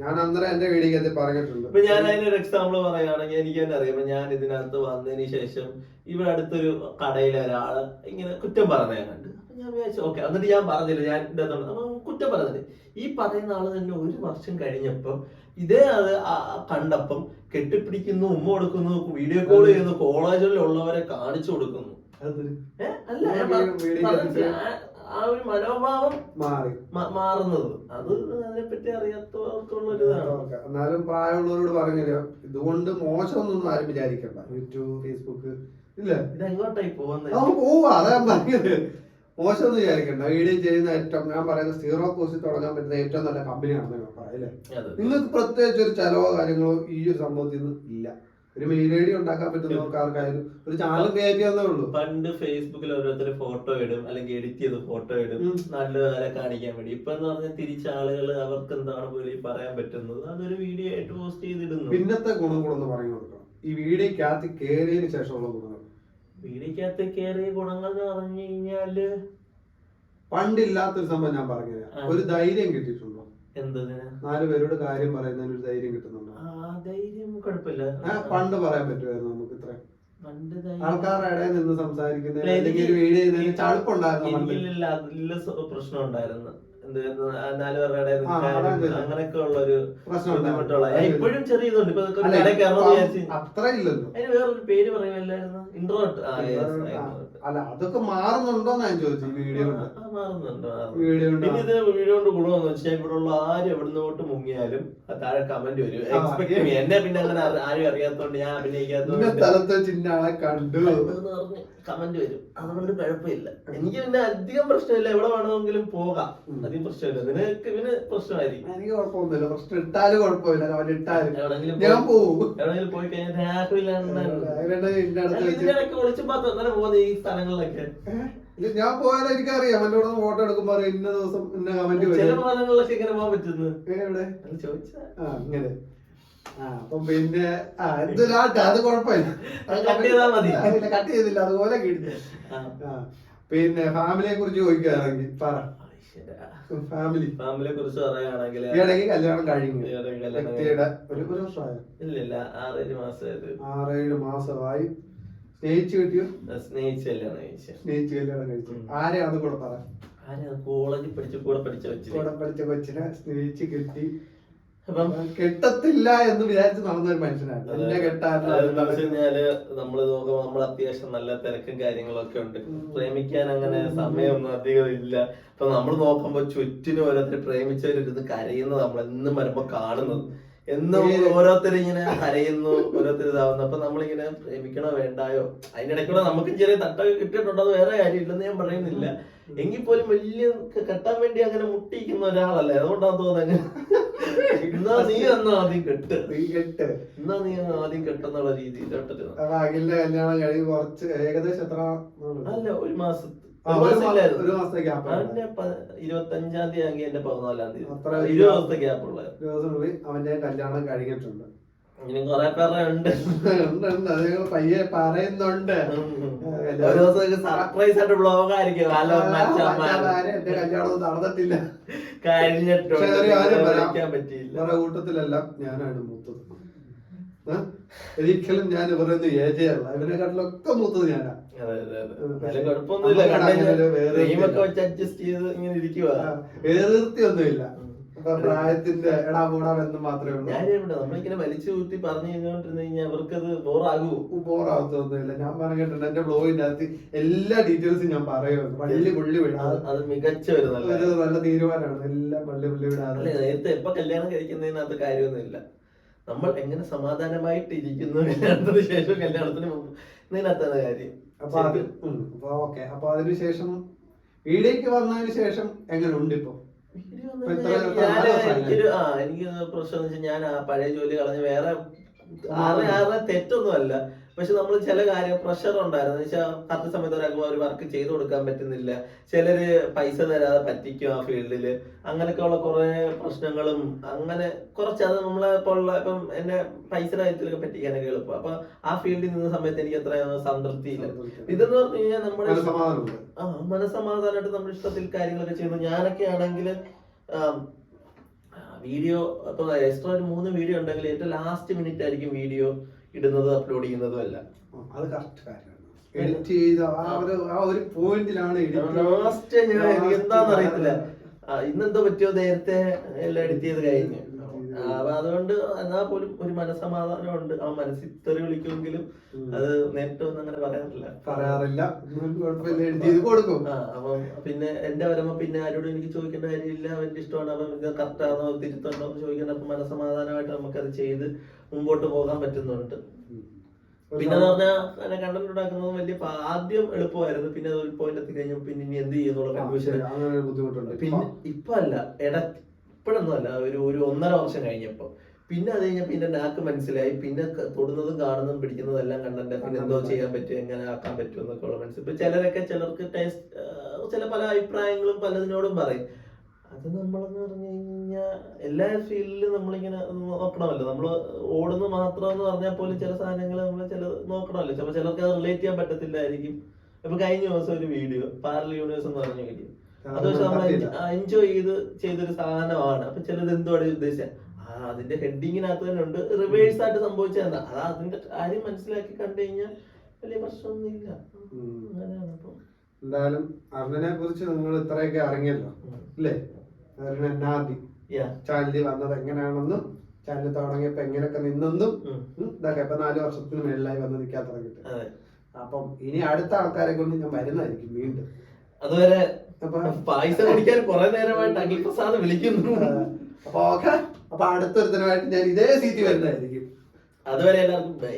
ഞാൻ അന്നേരം എന്റെ വീഡിയോക്കകത്ത് പറഞ്ഞിട്ടുണ്ട്. ഇപ്പൊ ഞാൻ അതിനൊരു എക്സാമ്പിൾ പറയുകയാണെങ്കിൽ എനിക്ക് തന്നെ അറിയാം. ഞാൻ ഇതിനകത്ത് വന്നതിന് ശേഷം ഇവിടെ അടുത്തൊരു കടയിലെ ഒരാൾ ഇങ്ങനെ കുറ്റം പറഞ്ഞു ഞാൻ കണ്ടു. ഞാൻ വിചാരിച്ചു ഓക്കെ. എന്നിട്ട് ഞാൻ പറഞ്ഞില്ല. ഞാൻ കുറ്റം പറഞ്ഞില്ല ഈ പറയുന്ന ആൾ തന്നെ ഒരു വർഷം കഴിഞ്ഞപ്പം ഇതേ അത് കണ്ടപ്പം കെട്ടിപ്പിടിക്കുന്നു ഉമ്മ കൊടുക്കുന്നു വീഡിയോ കോൾ ചെയ്യുന്നു കോളേജിലുള്ളവരെ കാണിച്ചു കൊടുക്കുന്നു? അല്ല ആ- ഒരു മനോഭാവം മാറി. മാറുന്നത്. അത് അതിനെപ്പറ്റി അറിയാത്തവർക്കുള്ള ഒരു എന്നാലും പ്രായമുള്ളവരോട് പറഞ്ഞില്ല. ഇതുകൊണ്ട് മോശമൊന്നും ആരും വിചാരിക്കണ്ട. യൂട്യൂബ് ഫേസ്ബുക്ക് ഇല്ല. ഇത് എങ്ങോട്ടായി പോകുന്നത് പോവാ. അതാ പറഞ്ഞത്. മോശമൊന്നും വിചാരിക്കണ്ട. വീഡിയോ ചെയ്യുന്ന ഏറ്റവും ഞാൻ പറയുന്ന സീറോ കോസ്റ്റ് തുടങ്ങാൻ പറ്റുന്ന ഏറ്റവും നല്ല കമ്പനിയാണെന്ന് ഞാൻ പറയാം അല്ലേ നിങ്ങൾക്ക് പ്രത്യേകിച്ച് ഒരു ചെലവോ കാര്യങ്ങളോ ഈ ഒരു സംഭവത്തിൽ നിന്ന് ഇല്ല. ഒരു മെയിൽ ഐ ഡി ഉണ്ടാക്കാൻ പറ്റുന്നവർക്ക് ആർക്കായാലും ഒരു ചാനൽ ക്രിയേറ്റ് ചെയ്യാന്നേ ഉള്ളൂ. പണ്ട് ഫേസ്ബുക്കിൽ ഓരോരുത്തർ ഫോട്ടോ ഇടും അല്ലെങ്കിൽ എഡിറ്റ് ചെയ്ത് ഫോട്ടോ ഇടും നല്ല കാണിക്കാൻ വേണ്ടി. ഇപ്പൊ എന്ന് പറഞ്ഞാൽ തിരിച്ച ആളുകൾ അവർക്ക് എന്താണ് പോലും പറയാൻ പറ്റുന്നത് അതൊരു വീഡിയോ ആയിട്ട് പോസ്റ്റ് ചെയ്തിടുന്നു. പിന്നത്തെ ഗുണം കൂടെ ഒന്ന് പറഞ്ഞു കൊടുക്കണം. ഈ വീഡിയോക്കകത്ത് കയറിയതിന് ശേഷമുള്ള ഗുണങ്ങൾ. വീഡിയോക്കകത്ത് കയറിയ ഗുണങ്ങൾ എന്ന് പറഞ്ഞു കഴിഞ്ഞാൽ പണ്ടില്ലാത്തൊരു സംഭവം ഞാൻ പറഞ്ഞു ഒരു ധൈര്യം കിട്ടിയിട്ടുണ്ടോ? എന്തതിന് നാല് പേരോട് കാര്യം പറയുന്നതിന് ഒരു ധൈര്യം ധൈര്യം കുഴപ്പമില്ല. ആ, പണ്ട് പറയാൻ പറ്റുമായിരുന്നു നമുക്ക് ഇത്ര. ആൾക്കാരുടെ ഇടയിൽ നിന്ന് സംസാരിക്കുന്ന അല്ലെങ്കിൽ വീഡിയോ എനിക്കില്ല പ്രശ്നം ഉണ്ടായിരുന്നു. നാല് പേരുടെ. അങ്ങനെയൊക്കെ ഉള്ള ഒരു ബുദ്ധിമുട്ടുള്ള ഇപ്പോഴും ചെറിയ ഇതുണ്ട്. ഇപ്പൊ ഇതൊക്കെ ഒരു അല്ല, കടയിൽ കയറണമെന്ന് വിചാരിച്ച് അത്ര ഇല്ലല്ലോ. അതിന് വേറൊരു പേര് പറയുമല്ലായിരുന്നു? ഇൻട്രോട്ട്. അല്ല അതൊക്കെ മാറുന്നുണ്ടോ ഞാൻ ചോദിച്ചു വീഡിയോ മാറുന്നുണ്ട് പിന്നെ ഇത് വീഡിയോ കൊണ്ട് ഗുണമെന്ന് വെച്ചാൽ ഇവിടെ ഉള്ള ആരും എവിടുന്ന് തൊട്ട് മുങ്ങിയാലും താഴെ കമന്റ് വരും. എക്സ്പെക്ട് ചെയ്യും എന്നെ പിന്നെ അങ്ങനെ ആരും- അറിയാത്തോണ്ട് ഞാൻ അഭിനയിക്കാത്തോണ്ട് സ്ഥലത്ത് കണ്ടു. കമന്റ് വരും. അതുകൊണ്ട് കുഴപ്പമില്ല. എനിക്ക് പിന്നെ അധികം പ്രശ്നമില്ല. എവിടെ വേണമെങ്കിലും പോകാം. അധികം പ്രശ്നമില്ല. നിനക്ക് പിന്നെ പ്രശ്നമായിരിക്കും. എനിക്ക് കുഴപ്പമൊന്നുമില്ല. പ്രശ്നം ഇട്ടാലും കുഴപ്പമില്ല. അവൻ ഇട്ടാലും. ഞാൻ പോകും പോയി കഴിഞ്ഞാൽ പാത്രം അങ്ങനെ പോകുന്നത് ഈ സ്ഥലങ്ങളിലൊക്കെ. ഞാൻ പോയാലും എനിക്കറിയാം. എന്റെ കൂടെ ഫോട്ടോ എടുക്കുമ്പോ ഇന്ന ദിവസം ഇന്ന കമന്റ് ചില വരും. സ്ഥലങ്ങളിലൊക്കെ ഇങ്ങനെ പോകാൻ പറ്റുന്നു എവിടെ? ചോദിച്ചാ ആ അപ്പം പിന്നെ ആ എന്തൊരാട്ടെ അത് കുഴപ്പമില്ല. കട്ട് ചെയ്തില്ല അതുപോലെ കിട്ടി പിന്നെ ഫാമിലിയെ കുറിച്ച് ചോദിക്കുകയാണെങ്കിൽ പറ. ഫാമിലി ഫാമിലിയെ കുറിച്ച് പറയുകയാണെങ്കിൽ ഇടയ്ക്ക് കല്യാണം കഴിഞ്ഞു. വ്യക്തിയുടെ ഒരു ഒരു വർഷമായ? ഇല്ലില്ല ആറേഴ് മാസമായത് ആറേഴ് മാസമായി. സ്നേഹിച്ചു കിട്ടിയോ? സ്നേഹിച്ച് കല്യാണം കഴിച്ചു. സ്നേഹിച്ച് കല്യാണം കഴിച്ചു. ആരെയാണ് കൂടെ പറ? ആരെയാണ് കോളേജിൽ പഠിച്ച് കൂടെ പഠിച്ച വെച്ചിട്ട് കൂടെ പഠിച്ച കൊച്ചിനെ സ്നേഹിച്ച് കിട്ടി. അപ്പം കെട്ടത്തില്ല എന്ന് വിചാരിച്ച് നടന്ന ഒരു മനുഷ്യനാണ് എന്നെ കെട്ടാനുള്ള അതെന്താ വെച്ച് കഴിഞ്ഞാൽ നമ്മൾ നോക്കുമ്പോ നമ്മൾ അത്യാവശ്യം നല്ല തിരക്കും കാര്യങ്ങളൊക്കെ ഉണ്ട്. പ്രേമിക്കാൻ അങ്ങനെ സമയമൊന്നും അധികം ഇല്ല. അപ്പൊ നമ്മൾ നോക്കുമ്പോ ചുറ്റിനും ഓരോരുത്തർ പ്രേമിച്ചവരിരുന്ന് കരയുന്നത് നമ്മൾ എന്നും വരുമ്പോ കാണുന്നത്. എന്നും ഓരോരുത്തർ ഇങ്ങനെ കരയുന്നു ഓരോരുത്തർ ഇതാവുന്നു. അപ്പൊ നമ്മളിങ്ങനെ പ്രേമിക്കണോ വേണ്ടായോ? അതിന്റെ ഇടയ്ക്കൂടെ നമുക്ക് ചെറിയ തട്ടൊക്കെ കിട്ടിയിട്ടുണ്ടോ? അത് വേറെ കാര്യമില്ലെന്ന് ഞാൻ പറയുന്നില്ല. എങ്കിൽ പോലും വലിയ കെട്ടാൻ വേണ്ടി അങ്ങനെ മുട്ടിയിരിക്കുന്ന ഒരാളല്ലേ? അതുകൊണ്ടാണ് തോന്നുന്നത് എന്നാ നീ എന്നാ ആദ്യം കെട്ട്. നീ കെട്ട്. എന്നാ നീ ആദ്യം കെട്ടെന്നുള്ള അഖിലിന്റെ കല്യാണം കഴിഞ്ഞ് കുറച്ച് ഏകദേശം എത്ര? അല്ല ഒരു മാസം ഒരു മാസത്തെ ഗ്യാപ്പ് അവന്റെ ഇരുപത്തഞ്ചാം തീയതി ആണെങ്കിൽ എന്റെ പതിനാലാം തീയതി. അത്ര ഇരുപത് ദിവസത്തെ ഗ്യാപ്പ് ഉള്ളത് അവന്റെ കല്യാണം കഴിഞ്ഞിട്ടുണ്ട്. ഇങ്ങനെ കൊറേ പേരുടെ ഉണ്ട്. ഉണ്ട്, ഉണ്ട്. അത് പയ്യെ പറയുന്നുണ്ട്. ദിവസം സർപ്രൈസ് ആയിട്ട് ബ്ലോഗ് ആയിരിക്കും. എന്റെ കല്യാണം നടന്നിട്ടില്ല. വേറെ കൂട്ടത്തിലെല്ലാം ഞാനാണ് മൂത്തത്? ഒരിക്കലും ഞാൻ ഇവരൊന്നും ഏജയല്ല. ഇവരെക്കാട്ടിലൊക്കെ മൂത്തത് ഞാനാ. കുഴപ്പമൊന്നുമില്ല. വേറെ ഒന്നുമില്ല. പ്രായത്തിന്റെ എടാ പോടാ എന്ന് മാത്രമേ ഉള്ളൂ. ഇവിടെ നമ്മളിങ്ങനെ വലിച്ചു കൂട്ടി പറഞ്ഞു കഴിഞ്ഞോണ്ടിരുന്നു കഴിഞ്ഞാൽ അവർക്കത് ബോറാകൂ. ബോറാവത്തൊന്നുമില്ല ഞാൻ പറഞ്ഞിട്ടുണ്ട് എന്റെ ബ്ലോഗിന്റെ അകത്ത് എല്ലാ ഡീറ്റെയിൽസും ഞാൻ പറയുന്നു പള്ളി പുള്ളി വിടാതെ. അത് മികച്ച ഒരു നല്ല നല്ല തീരുമാനമാണ്. എല്ലാം പള്ളി പുള്ളി വിടാതെ. നേരത്തെ എപ്പോ കല്യാണം കഴിക്കുന്നതിനകത്ത് കാര്യമൊന്നുമില്ല. നമ്മൾ എങ്ങനെ സമാധാനമായിട്ട് ഇരിക്കുന്നു കല്യാണത്തിന് ശേഷം കല്യാണത്തിന് മുമ്പ് ഇതിനകത്താണ് കാര്യം. അപ്പൊ അത്. അപ്പൊ ഓക്കെ. അപ്പൊ അതിനുശേഷം വീടേക്ക് വന്നതിന് ശേഷം എങ്ങനെ ഉണ്ട് ഇപ്പൊ? എനിക്കൊരു ആ എനിക്ക് പ്രശ്നം എന്ന് വെച്ചാൽ ഞാൻ ആ പഴയ ജോലി കളഞ്ഞ് വേറെ ആറേ തെറ്റൊന്നും അല്ല പക്ഷെ നമ്മൾ ചില കാര്യം പ്രഷർ ഉണ്ടായിരുന്നു. വെച്ചാൽ കറക്റ്റ് സമയത്ത് ഒരാൾക്ക് ഒരു വർക്ക് ചെയ്തു കൊടുക്കാൻ പറ്റുന്നില്ല. ചിലര് പൈസ തരാതെ പറ്റിക്കും ആ ഫീൽഡിൽ അങ്ങനെയൊക്കെ ഉള്ള കുറെ പ്രശ്നങ്ങളും അങ്ങനെ കുറച്ച് അത് നമ്മളെ പോലുള്ള ഇപ്പം എന്നെ പൈസ കാര്യത്തിലൊക്കെ പറ്റിക്കാനൊക്കെ എളുപ്പം. അപ്പൊ ആ ഫീൽഡിൽ നിന്ന സമയത്ത് എനിക്ക് അത്ര സംതൃപ്തിയില്ല. ഇതെന്ന് പറഞ്ഞു കഴിഞ്ഞാൽ നമ്മുടെ ആ മനസ്സമാധാനമായിട്ട് നമ്മുടെ ഇഷ്ടത്തിൽ കാര്യങ്ങളൊക്കെ ചെയ്യുന്നു ഞാനൊക്കെ ആണെങ്കിൽ വീഡിയോ ഇപ്പൊ എക്സ്ട്രാ ഒരു മൂന്ന് വീഡിയോ ഉണ്ടെങ്കിൽ ഏറ്റവും ലാസ്റ്റ് മിനിറ്റ് ആയിരിക്കും വീഡിയോ ഇടുന്നത് അപ്ലോഡ് ചെയ്യുന്നതും അല്ല അത് കറക്റ്റ് കാര്യമാണ്. എഡിറ്റ് ചെയ്ത ആ ഒരു പോയിന്റിലാണ് ലാസ്റ്റ് ഞാൻ എനിക്ക് എന്താന്ന് അറിയത്തില്ല. ഇന്നെന്തോ പറ്റിയോ നേരത്തെ എല്ലാം എഡിറ്റ് ചെയ്ത് കഴിഞ്ഞു. അപ്പൊ അതുകൊണ്ട് എന്നാ പോലും ഒരു മനസമാധാനം ഉണ്ട് ആ മനസ്സിൽ തെറി വിളിക്കുമെങ്കിലും അത് നേരിട്ട് ഒന്നും അങ്ങനെ പറയാറില്ല. പറയാറില്ല. കൊടുക്കും. അപ്പം പിന്നെ എന്റെ വരുമ്പോ പിന്നെ ആരോടും എനിക്ക് ചോദിക്കേണ്ട കാര്യമില്ല. അവന്റെ ഇഷ്ടമാണ്. അപ്പൊ ഇത് കറക്റ്റ് ആണോ? തിരുത്തുണ്ടോ? എന്ന് ചോദിക്കേണ്ട അപ്പൊ മനസമാധാനമായിട്ട് നമുക്കത് ചെയ്ത് മുമ്പോട്ട് പോകാൻ പറ്റുന്നുണ്ട്. പിന്നെ പറഞ്ഞാൽ കണ്ടന്റ് ഉണ്ടാക്കുന്നത് വലിയ ആദ്യം എളുപ്പമായിരുന്നു. പിന്നെ ഒരു പോയിന്റ് എത്തി കഴിഞ്ഞപ്പോ പിന്നെ ഇനി എന്ത് ചെയ്യുന്നുള്ള കൺഫ്യൂഷൻ പിന്നെ ഇപ്പൊ അല്ല ഇട ഇപ്പോഴൊന്നും അല്ല ഒരു ഒരു ഒന്നര വർഷം കഴിഞ്ഞപ്പോ പിന്നെ അത് കഴിഞ്ഞ പിന്നെ നാക്ക് മനസ്സിലായി. പിന്നെ തൊടുന്നതും കാണുന്നതും പിടിക്കുന്നതും എല്ലാം കണ്ടന്റ് പിന്നെ എന്തോ ചെയ്യാൻ പറ്റും എങ്ങനെ ആക്കാൻ പറ്റും എന്നൊക്കെ ഉള്ള മനസ്സിൽ ഇപ്പൊ ചിലരൊക്കെ ചിലർക്ക് ടേസ്റ്റ് ചില പല അഭിപ്രായങ്ങളും പലതിനോടും പറയും. അത് നമ്മളെന്ന് പറഞ്ഞു കഴിഞ്ഞാൽ എല്ലാ ഫീൽഡിലും നമ്മളിങ്ങനെ നോക്കണമല്ലോ. നമ്മൾ ഓടുന്നു മാത്രം എന്ന് പറഞ്ഞാൽ പോലും ചില സാധനങ്ങൾ നമ്മൾ ചില നോക്കണമല്ലോ. ചിലപ്പോൾ ചിലർക്ക് അത് റിലേറ്റ് ചെയ്യാൻ പറ്റത്തില്ലായിരിക്കും. ഇപ്പൊ കഴിഞ്ഞ ദിവസം ഒരു വീഡിയോ പാരൽ യൂണിവേഴ്സ് എന്ന് പറഞ്ഞ വീഡിയോ അത് പക്ഷെ നമ്മൾ എൻജോയ് ചെയ്ത് ചെയ്തൊരു സാധനമാണ്. അപ്പൊ ചിലത് എന്തുവാണ് ഉദ്ദേശിച്ചത് ആ അതിന്റെ ഹെഡിങ്ങിനകത്ത് തന്നെ ഉണ്ട്. റിവേഴ്സ് ആയിട്ട് സംഭവിച്ചതാണ് അത് അതിന്റെ കാര്യം മനസ്സിലാക്കി കണ്ടു കഴിഞ്ഞാൽ വലിയ പ്രശ്നമൊന്നുമില്ല. ഉം. അങ്ങനെയാണ് അപ്പം എന്തായാലും അർണനെ കുറിച്ച് നിങ്ങൾ ഇത്രയൊക്കെ അറിഞ്ഞല്ലോ അല്ലേ? അരുൺ എന്നാദി ചാനലിൽ വന്നത് എങ്ങനെയാണെന്നും ചാനൽ തുടങ്ങിയപ്പോ എങ്ങനെയൊക്കെ നിന്നെന്നും ഇതൊക്കെ ഇപ്പൊ നാല് വർഷത്തിന് മേളിലായി വന്ന് നിൽക്കാൻ തുടങ്ങിയിട്ട്. അപ്പം ഇനി അടുത്ത ആൾക്കാരെ കൊണ്ട് ഞാൻ വരുന്നതായിരിക്കും വീണ്ടും. അതുവരെ പായസം കുടിക്കാൻ കുറെ നേരമായിട്ട് അഖിൽ പ്രസാദ് വിളിക്കുന്നു. അപ്പൊ ഓക്കെ. അപ്പൊ അടുത്തൊരുത്തനുമായിട്ട് ഞാൻ ഇതേ സീറ്റ് വരുന്നതായിരിക്കും. അതുവരെ എല്ലാവർക്കും ബൈ.